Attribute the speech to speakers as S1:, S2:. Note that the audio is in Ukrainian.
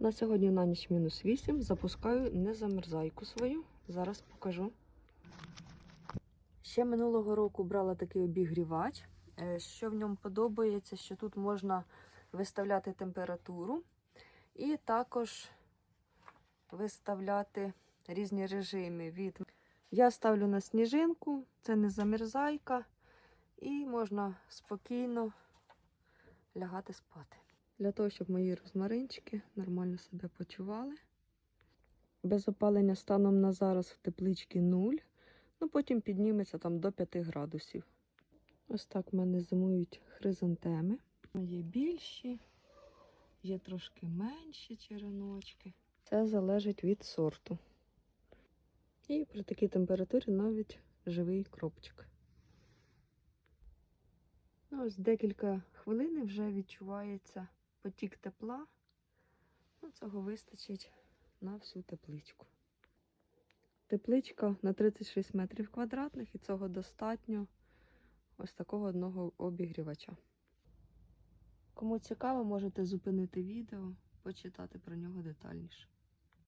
S1: На сьогодні на ніч мінус 8. Запускаю незамерзайку свою. Зараз покажу. Ще минулого року брала такий обігрівач. Е, Що в ньому подобається, що тут можна виставляти температуру і також виставляти різні режими від. Я ставлю на сніжинку, це не замерзайка, і можна спокійно лягати спати. Для того, щоб мої розмаринчики нормально себе почували. Без опалення станом на зараз в тепличці 0, ну потім підніметься там до 5 градусів. Ось так в мене зимують хризантеми. Є більші, є трошки менші череночки. Це залежить від сорту. І при такій температурі навіть живий кропчик. Ну, ось декілька хвилин вже відчувається потік тепла. Ну, цього вистачить на всю тепличку. Тепличка на 36 метрів квадратних і цього достатньо ось такого одного обігрівача. Кому цікаво, можете зупинити відео, почитати про нього детальніше.